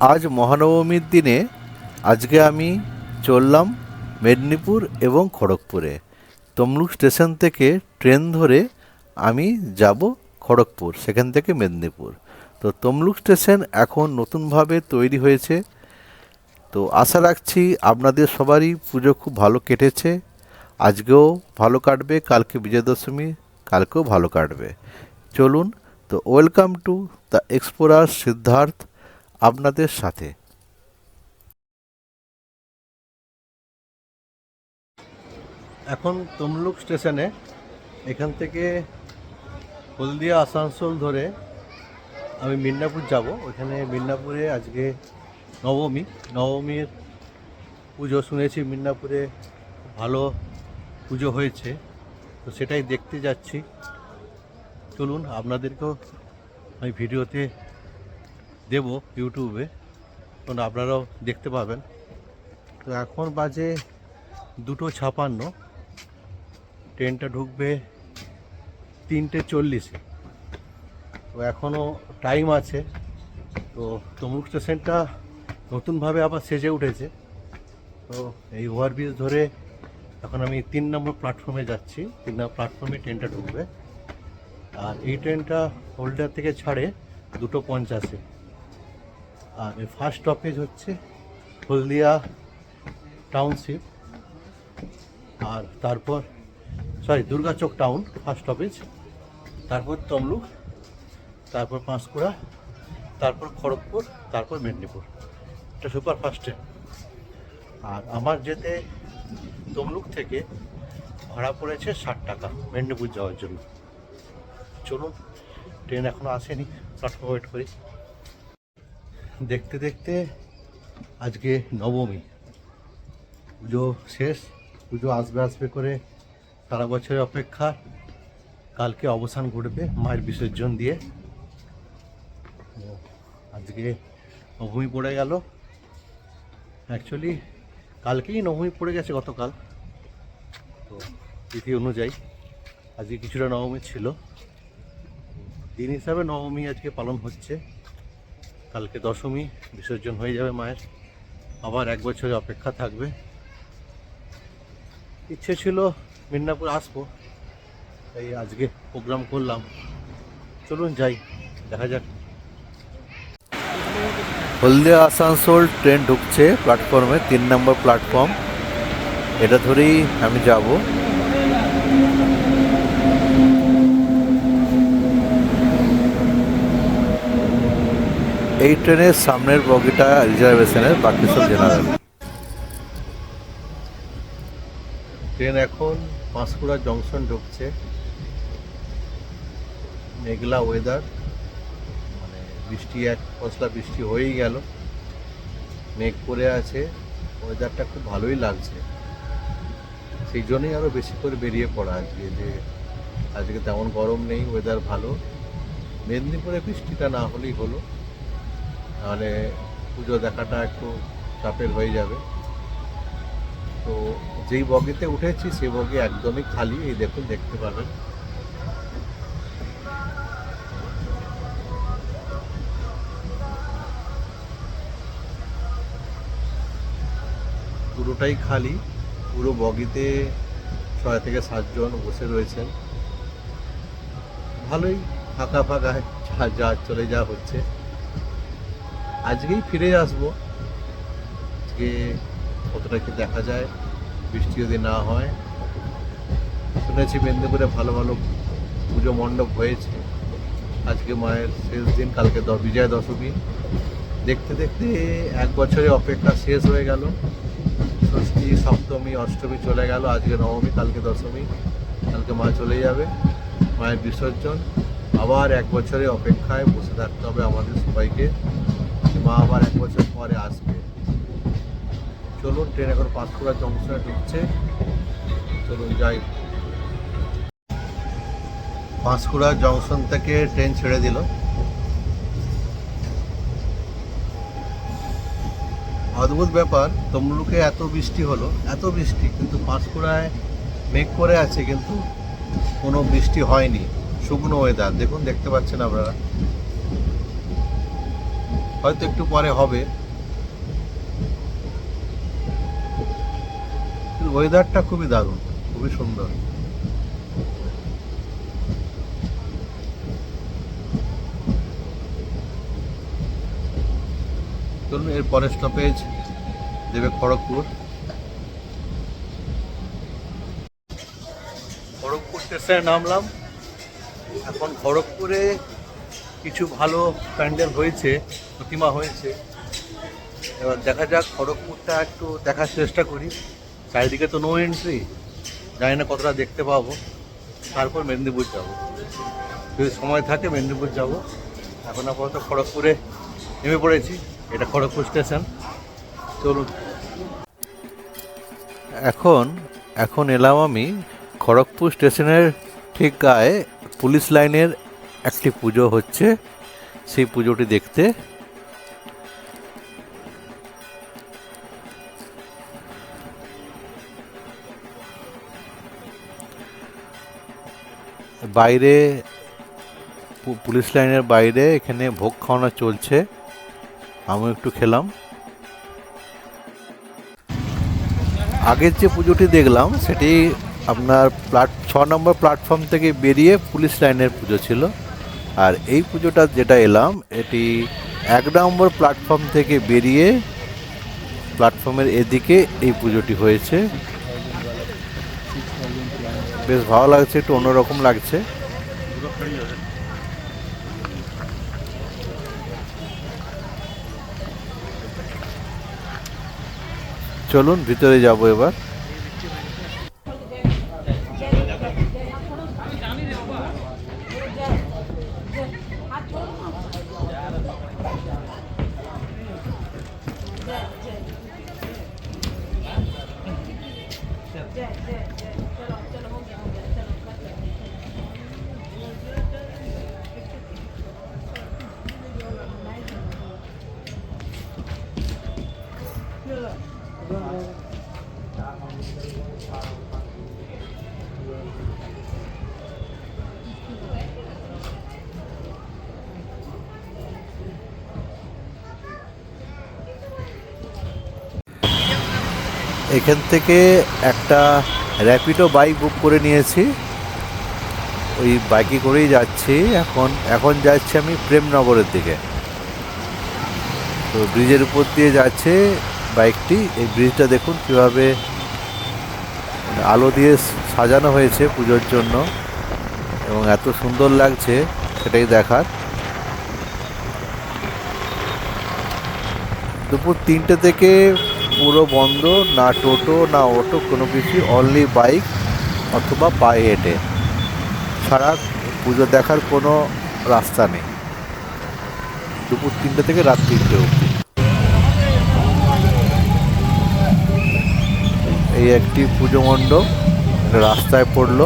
আজ মহানবমীর দিনে আজকে আমি চললাম মেদিনীপুর এবং খড়গপুরে। তমলুক স্টেশন থেকে ট্রেন ধরে আমি যাব খড়গপুর, সেখান থেকে মেদিনীপুর। তো তমলুক স্টেশন এখন নতুনভাবে তৈরি হয়েছে। তো আশা রাখছি আপনাদের সবারই পুজো খুব ভালো কেটেছে। আজকেও ভালো কাটবে, কালকে বিজয় দশমী কালকেও ভালো কাটবে। চলুন, তো welcome to the explorer Siddharth. আপনাদের সাথে। এখন তমলুক স্টেশনে এখান থেকে হলদিয়া, আসানসোল ধরে আমি মিদনাপুর যাব। ওইখানে মিদনাপুরে আজকে নবমী। নবমীর পুজো শুনেছি মিদনাপুরে ভালো পুজো হয়েছে। তো সেটাই দেখতে যাচ্ছি। চলুন, আপনাদেরকেও আমি ভিডিওতে দেব ইউটিউবে। তখন আপনারাও দেখতে পাবেন। তো এখন বাজে দুটো ছাপান্ন। ট্রেনটা ঢুকবে তিনটে চল্লিশে। তো এখনও টাইম আছে। তো তমুক স্টেশনটা নতুনভাবে আবার সেজে উঠেছে। তো এই ওভারব্রিজ ধরে এখন আমি তিন নম্বর প্ল্যাটফর্মে যাচ্ছি। তিন নম্বর প্ল্যাটফর্মে ট্রেনটা ঢুকবে। আর এই ট্রেনটা হোল্ডার থেকে ছাড়ে দুটো পঞ্চাশে। আর এই ফার্স্ট স্টপেজ হচ্ছে হলদিয়া টাউনশিপ আর তারপর sorry Durgachak town first stoppage তারপর তমলুক, তারপর পাঁশকুড়া, তারপর খড়গপুর, তারপর মেদিনীপুর। এটা সুপার ফাস্ট ট্রেন আর আমার যেতে তমলুক থেকে ভাড়া পড়েছে ষাট টাকা মেদিনীপুর যাওয়ার জন্য। চলুন ট্রেন এখনও আসেনি প্ল্যাটফর্ম ওয়েট করি। দেখতে দেখতে আজকে নবমী। পুজো শেষ, পুজো আসবে আসবে করে সারা বছরের অপেক্ষা কালকে অবসান ঘটবে মায়ের বিসর্জন দিয়ে। আজকে নবমী পড়ে গেল। অ্যাকচুয়ালি কালকেই নবমী পড়ে গেছে গতকাল। তো তিথি অনুযায়ী আজকে কিছুটা নবমী ছিল। দিন হিসাবে নবমী আজকে পালন হচ্ছে। কালকে দশমী, বিসর্জন হয়ে যাবে মায়ের। আবার এক বছরের অপেক্ষা থাকবে। ইচ্ছে ছিল মিদনাপুর আসব, তাই আজকে প্রোগ্রাম করলাম। চলুন যাই, দেখা যাক। হলদিয়া আসানসোল ট্রেন ঢুকছে প্ল্যাটফর্মে, তিন নম্বর প্ল্যাটফর্ম। এটা ধরেই আমি যাব। এই ট্রেনের সামনের বগিটা রিজার্ভেশনের বাকি সব জেনারেল। ট্রেন এখন পাঁশকুড়া জংশন ঢুকছে। মেঘলা ওয়েদার মানে বৃষ্টি এক, পশলা বৃষ্টি হয়েই গেল। মেঘ করে আছে ওয়েদারটা খুব ভালোই লাগছে। সেই জন্যই আরও বেশি করে বেরিয়ে পড়া আজকে যে আজকে তেমন গরম নেই ওয়েদার ভালো। মেদিনীপুরে বৃষ্টিটা না হলেই হলো। তাহলে পুজো দেখাটা একটু চাপের হয়ে যাবে। তো যেই বগিতে উঠেছি সেই বগি একদমই খালি, এই দেখুন, দেখতে পাবেন। পুরোটাই খালি, পুরো বগিতে ছয় থেকে সাতজন বসে রয়েছেন। ভালোই ফাঁকা ফাঁকা যা চলে, যা হচ্ছে। আজকেই ফিরে আসব। আজকে কতটা কি দেখা যায়, বৃষ্টি যদি না হয়। শুনেছি মেদিনীপুরে ভালো ভালো পুজো মণ্ডপ হয়েছে। আজকে মায়ের শেষ দিন, কালকে বিজয়া দশমী দেখতে দেখতে এক বছরে অপেক্ষা শেষ হয়ে গেল। ষষ্ঠী, সপ্তমী, অষ্টমী চলে গেল। আজকে নবমী, কালকে দশমী। কালকে মা চলে যাবে, মায়ের বিসর্জন। আবার এক বছরের অপেক্ষায় বসে থাকতে হবে আমাদের সবাইকে। মা আবার এক বছর পরে আসবে। চলুন, ট্রেন এখন পাঁশকুড়া জংশনে ঢুকছে। চলুন, যাই। পাঁশকুড়া জংশন থেকে ট্রেন ছেড়ে দিল। অদ্ভুত ব্যাপার, তমলুকে এত বৃষ্টি হলো, এত বৃষ্টি, কিন্তু পাঁশকুড়ায় মেঘ করে আছে, কিন্তু কোনো বৃষ্টি হয়নি। শুকনো ওয়েদার দেখুন, দেখতে পাচ্ছেন আপনারা। হয়তো একটু পরে হবে। ওয়েদারটা খুবই দারুণ, খুবই সুন্দর। চলুন, এর পরের স্টপেজ দেবে খড়গপুর। খড়গপুর স্টেশনে নামলাম। এখন খড়গপুরে কিছু ভালো প্যান্ডেল হয়েছে, প্রতিমা হয়েছে। এবার দেখা যাক, খড়গপুরটা একটু দেখার চেষ্টা করি। চারিদিকে তো নো এন্ট্রি জানি না কতটা দেখতে পাবো। তারপর মেদিনীপুর যাব। যদি সময় থাকে মেদিনীপুর যাব। এখন আপাতত খড়গপুরে নেমে পড়েছি, এটা খড়গপুর স্টেশন। চলুন। এখন এখন এলাম আমি খড়গপুর স্টেশনের ঠিক গায়ে পুলিশ লাইনের একটি পুজো হচ্ছে, সেই পুজোটি দেখতে। বাইরে পুলিশ লাইনের বাইরে এখানে ভোগ খাওয়ানো চলছে। আমি একটু খেলাম। আগের যে পুজোটি দেখলাম, সেটি আপনার প্লাট, ছ নম্বর প্ল্যাটফর্ম থেকে বেরিয়ে পুলিশ লাইনের পুজো ছিল। আর এই পুজোটা যেটা এলাম, এটি এক নম্বর প্ল্যাটফর্ম থেকে বেরিয়ে প্ল্যাটফর্মের এদিকে এই পুজোটি হয়েছে। বেশ ভালো লাগছে, একটু অন্যরকম লাগছে। চলুন ভিতরে যাব এবার। এখান থেকে একটা র্যাপিডো বাইক বুক করে নিয়েছি। ওই বাইকে করেই যাচ্ছি। এখন এখন যাচ্ছি আমি প্রেমনগরের দিকে। তো ব্রিজের উপর দিয়ে যাচ্ছে বাইকটি এই ব্রিজটা দেখুন কীভাবে আলো দিয়ে সাজানো হয়েছে পুজোর জন্য। এবং এত সুন্দর লাগছে সেটাই দেখার। দুপুর তিনটে থেকে পুরো বন্ধ, না টোটো, না অটো, কোনো কিছু অনলি বাইক অথবা পায়ে হেঁটে। ছাড়া পুজো দেখার কোনো রাস্তা নেই। দুপুর তিনটে থেকে রাত তিনটে অবধি। এই একটি পুজো মণ্ডপ রাস্তায় পড়ল।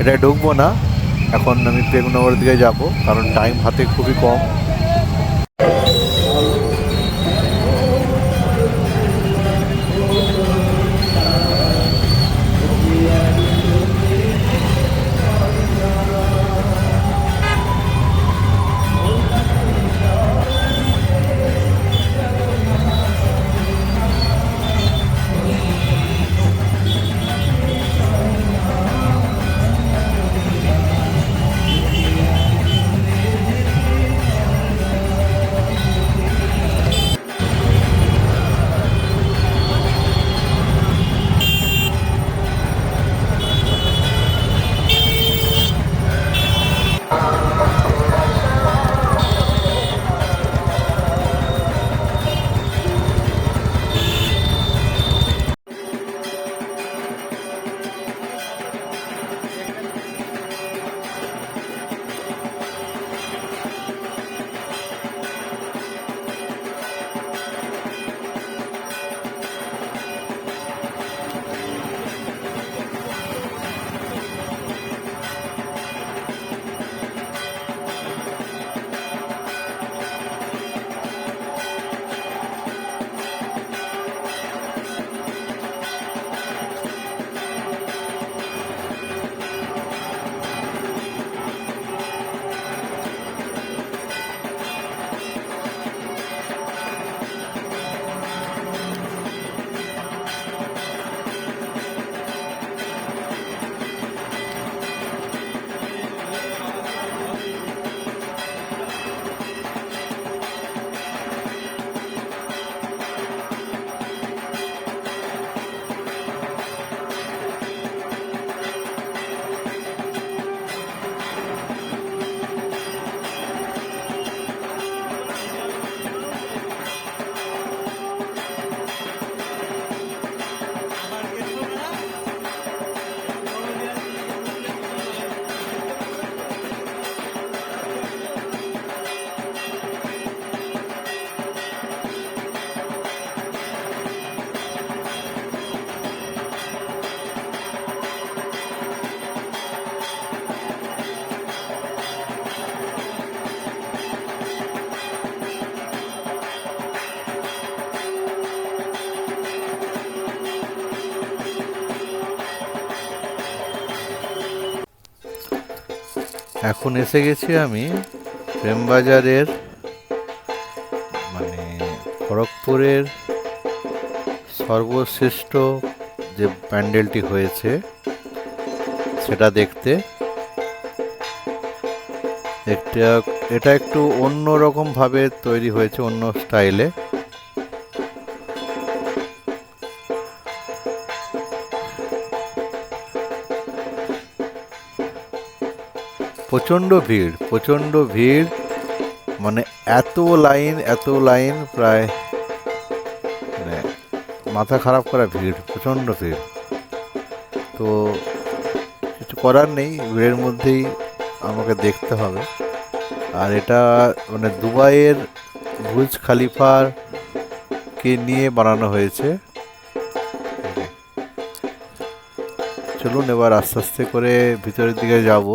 এটা ঢুকবো না। এখন আমি প্রেমনগরের দিকে যাব, কারণ টাইম হাতে খুবই কম। এখন এসে গেছি আমি প্রেমবাজারের মানে খড়গপুরের সর্বশ্রেষ্ঠ যে প্যান্ডেলটি হয়েছে, সেটা দেখতে। একটা, এটা একটু অন্য রকম ভাবে তৈরি হয়েছে, অন্য স্টাইলে। প্রচণ্ড ভিড় প্রচণ্ড ভিড় মানে এত লাইন এত লাইন প্রায় মানে মাথা খারাপ করা ভিড়, প্রচণ্ড ভিড়। তো কিছু করার নেই, ভিড়ের মধ্যেই আমাকে দেখতে হবে। আর এটা মানে দুবাইয়ের ভুজ খালিফার কে নিয়ে বানানো হয়েছে। চলুন এবার আস্তে আস্তে করে ভিতরের দিকে যাব।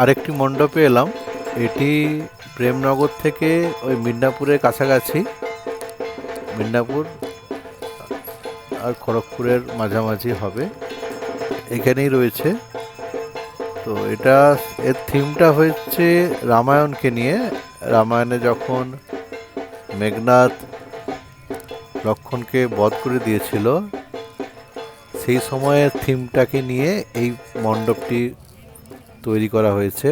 আরেকটি মণ্ডপে এলাম। এটি প্রেমনগর থেকে ওই মিদনাপুরের কাছাকাছি। মিদনাপুর আর খড়গপুরের মাঝামাঝি হবে। এখানেই রয়েছে। তো এটা এর থিমটা হচ্ছে রামায়ণকে নিয়ে। রামায়ণে যখন মেঘনাথ লক্ষণকে বধ করে দিয়েছিল, সেই সময়ের থিমটাকে নিয়ে এই মণ্ডপটি তৈরি করা হয়েছে।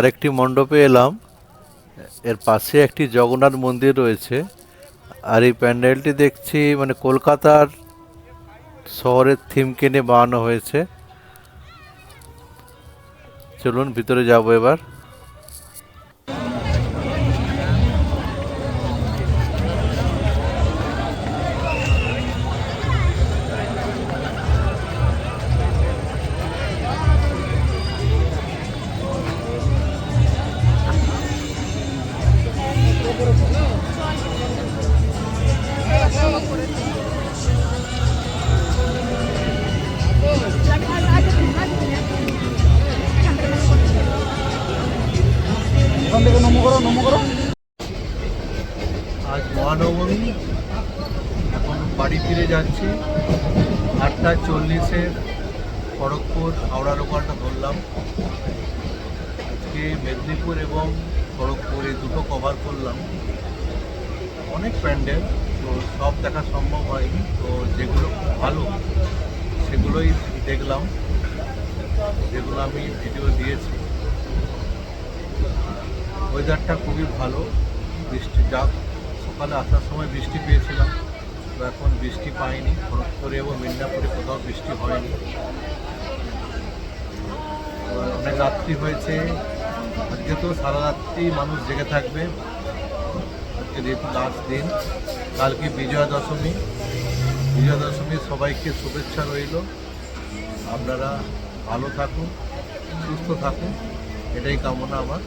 আরেকটি মণ্ডপে এলাম। এর পাশে একটি জগন্নাথ মন্দির রয়েছে। আর এই প্যান্ডেলটি দেখছি মানে কলকাতার শহরের থিমকে নিয়ে বানানো হয়েছে। চলুন, ভিতরে যাব এবার। দেখলাম, যেগুলো আমি ভিডিও দিয়েছি। ওয়েদারটা খুবই ভালো, বৃষ্টি যা সকালে আসার সময় বৃষ্টি পেয়েছিলাম, তো এখন বৃষ্টি পাইনি, খড়গপুরে এবং মিদনাপুরে কোথাও বৃষ্টি হয়নি। অনেক রাত্রি হয়েছে, আজকে তো সারা রাত্রি মানুষ জেগে থাকবে। আজকে যেহেতু লাস্ট দিন, কালকে বিজয়া দশমী বিজয়া দশমীর সবাইকে শুভেচ্ছা রইল। আপনারা ভালো থাকুন সুস্থ থাকুন। এটাই কামনা আমার।